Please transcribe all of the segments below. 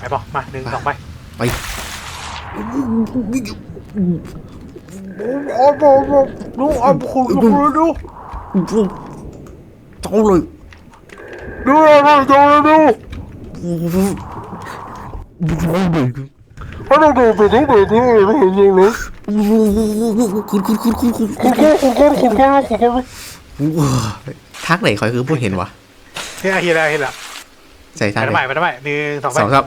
ไปบอกมาหนึ่งสองไปไปโอ้โหดูเอาคุณดูดูเจ้าเลยดูอะไรดูดูเขาดูดูไปดูไปดูไม่เห็นจริงเลยคุณคุณคุณคุณคุณคุณคุณคุณคุณคุณคุณคุณทักไหนคอยคือพูดเห็นวะเฮียเฮียเฮียละใส่ทักไปไหนทำไมไปทำไมหนึ่งสองไปสอง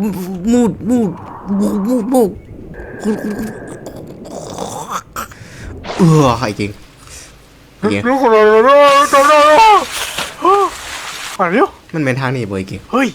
มูดมูดมูดมูดมูดเออใครจริงลูกคนละจำได้แล้วอะเดี๋ยวมันเป็นทางนี้เบยเก่งเฮ้ย